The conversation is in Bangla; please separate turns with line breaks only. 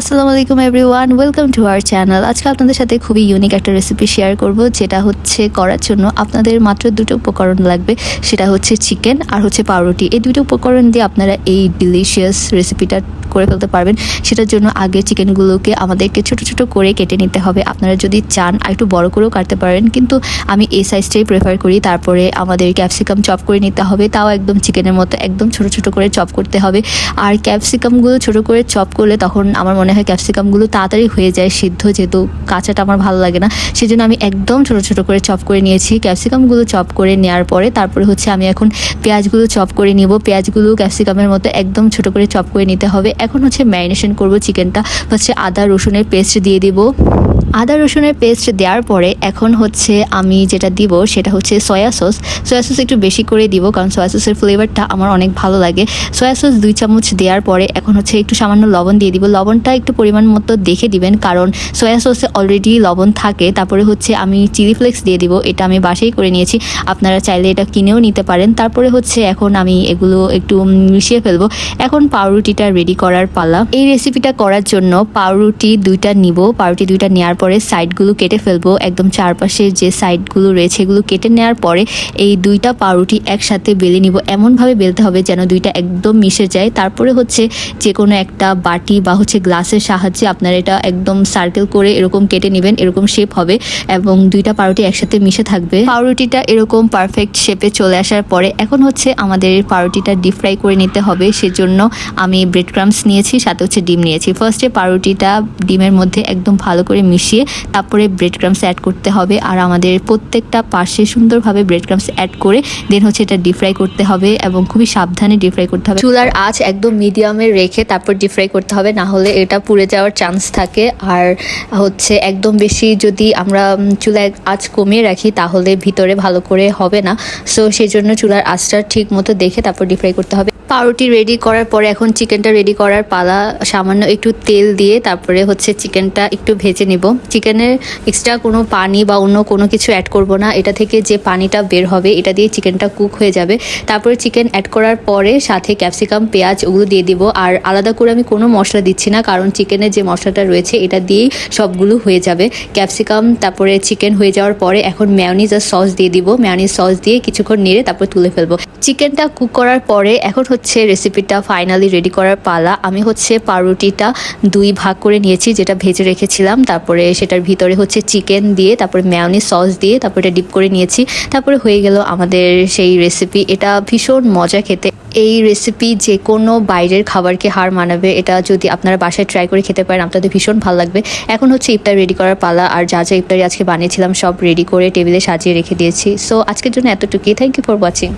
আসসালামু আলাইকুম everyone welcome to our channel আজকে আপনাদের সাথে খুবই ইউনিক একটা রেসিপি শেয়ার করব, যেটা হচ্ছে করার জন্য আপনাদের মাত্র দুটো উপকরণ লাগবে, সেটা হচ্ছে চিকেন আর হচ্ছে পাউরুটি। এই দুটো উপকরণ দিয়ে আপনারা এই ডিলিশিয়াস রেসিপিটা করে ফেলতে পারবেন। সেটার জন্য আগে চিকেনগুলোকে আমাদেরকে ছোট ছোট করে কেটে নিতে হবে। আপনারা যদি চান আর একটু বড় করেও কাটতে পারেন, কিন্তু আমি এই সাইজটাই প্রেফার করি। তারপরে আমাদের ক্যাপসিকাম চপ করে নিতে হবে। তাও একদম চিকেনের মতো একদম ছোট ছোট করে চপ করতে হবে। আর ক্যাপসিকামগুলো ছোট করে চপ করলে তখন আমার মনে হয় ক্যাপসিকামগুলো তাড়াতাড়ি হয়ে যায় সিদ্ধ, যেহেতু কাঁচাটা আমার ভালো লাগে না। সেজন্য আমি একদম ছোট ছোট করে চপ করে নিয়েছি। ক্যাপসিকামগুলো চপ করে নেওয়ার পরে তারপরে হচ্ছে আমি এখন পেঁয়াজগুলো চপ করে নিব। পেঁয়াজগুলো ক্যাপসিকামের মতো একদম ছোট করে চপ করে নিতে হবে। এখন হচ্ছে ম্যারিনেশন করব চিকেনটা হচ্ছে আদা রসুনের পেস্ট দিয়ে দিব। আদা রসুনের পেস্ট দেওয়ার পরে এখন হচ্ছে আমি যেটা দিব সেটা হচ্ছে সয়া সস সয়া সস একটু বেশি করে দিব কারণ সয়া সসের ফ্লেভারটা আমার অনেক ভালো লাগে। সয়া সস দুই চামচ দেওয়ার পরে এখন হচ্ছে একটু সামান্য লবণ দিয়ে দিব। লবণটা একটু পরিমাণ মতো দেখে দিবেন কারণ সয়া সসে অলরেডি লবণ থাকে। তারপরে হচ্ছে আমি চিলি ফ্লেক্স দিয়ে দিব। এটা আমি বাসাই করে নিয়েছি। আপনারা চাইলে এটা কিনেও নিতে পারেন। তারপরে হচ্ছে এখন আমি এগুলো একটু মিশিয়ে ফেলব। এখন পাউরুটিটা রেডি করার পালা। এই রেসিপিটা করার জন্য পাউরুটি দুইটা নিব। পাউরুটি দুইটা নেওয়ার পরে সাইডগুলো কেটে ফেলব। একদম চারপাশে যে সাইডগুলো রয়েছে এগুলো কেটে নেওয়ার পরে এই দুইটা পাউরুটি একসাথে বেলে নিব। এমনভাবে বেলতে হবে যেন দুইটা একদম মিশে যায়। তারপরে হচ্ছে যে কোনো একটা বাটি বা হচ্ছে গ্লাসের সাহায্যে আপনারা এটা একদম সার্কেল করে এরকম কেটে নেবেন, এরকম শেপ হবে এবং দুইটা পাউরুটি একসাথে মিশে থাকবে। পাউরুটিটা এরকম পারফেক্ট শেপে চলে আসার পরে এখন হচ্ছে আমাদের পাউরুটিটা ডিপ ফ্রাই করে নিতে হবে। সেজন্য আমি ব্রেড ক্রামস নিয়েছি, সাথে হচ্ছে ডিম নিয়েছি। ফার্স্টে পাউরুটিটা ডিমের মধ্যে একদম ভালো করে মিশিয়ে তারপরে ব্রেড ক্রামস অ্যাড করতে হবে। আর আমাদের প্রত্যেকটা পাশে সুন্দরভাবে ব্রেড ক্রামস অ্যাড করে দেন হচ্ছে এটা ডিপ ফ্রাই করতে হবে এবং খুবই সাবধানে ডিপ ফ্রাই করতে হবে। চুলার আঁচ একদম মিডিয়ামে রেখে তারপর ডিপ ফ্রাই করতে হবে, না হলে এটা পুড়ে যাওয়ার চান্স থাকে। আর হচ্ছে একদম বেশি যদি আমরা চুলায় আঁচ কমিয়ে রাখি, তাহলে ভিতরে ভালো করে হবে না। সো সেই জন্য চুলার আঁচটা ঠিক মতো দেখে তারপর ডিপ ফ্রাই করতে হবে। পাউরুটি রেডি করার পরে এখন চিকেনটা রেডি করার পালা সামান্য একটু তেল দিয়ে তারপরে হচ্ছে চিকেনটা একটু ভেজে নিব। চিকেনের এক্সট্রা কোনো পানি বা অন্য কোনো কিছু অ্যাড করব না। এটা থেকে যে পানিটা বের হবে, এটা দিয়ে চিকেনটা কুক হয়ে যাবে। তারপরে চিকেন অ্যাড করার পরে সাথে ক্যাপসিকাম পেঁয়াজ, ওগুলো দিয়ে দিব। আর আলাদা করে আমি কোনো মশলা দিচ্ছি না, কারণ চিকেনের যে মশলাটা রয়েছে, এটা দিয়েই সবগুলো হয়ে যাবে। ক্যাপসিকাম তারপরে চিকেন হয়ে যাওয়ার পরে এখন ম্যায়োনিজ আর সস দিয়ে দিব। ম্যায়োনিজ সস দিয়ে কিছুক্ষণ নেড়ে তারপর তুলে ফেলব। চিকেনটা কুক করার পরে এখন হচ্ছে রেসিপিটা ফাইনালি রেডি করার পালা। আমি হচ্ছে পাউরুটিটা দুই ভাগ করে নিয়েছি, যেটা ভেজে রেখেছিলাম। তারপরে সেটার ভিতরে হচ্ছে চিকেন দিয়ে, তারপরে ম্যায়োনিজ সস দিয়ে, তারপরে এটা ডিপ করে নিয়েছি। তারপরে হয়ে গেল আমাদের সেই রেসিপি এটা ভীষণ মজা খেতে। এই রেসিপি যে কোনো বাইরের খাবারকে হার মানাবে। এটা যদি আপনারা বাসায় ট্রাই করে খেতে পারেন, আপনাদের ভীষণ ভালো লাগবে। এখন হচ্ছে ইফতার রেডি করার পালা, আর যা যা ইফতারি আজকে বানিয়েছিলাম সব রেডি করে টেবিলে সাজিয়ে রেখে দিয়েছি। সো আজকের জন্য এতটুকুই। Thank you for watching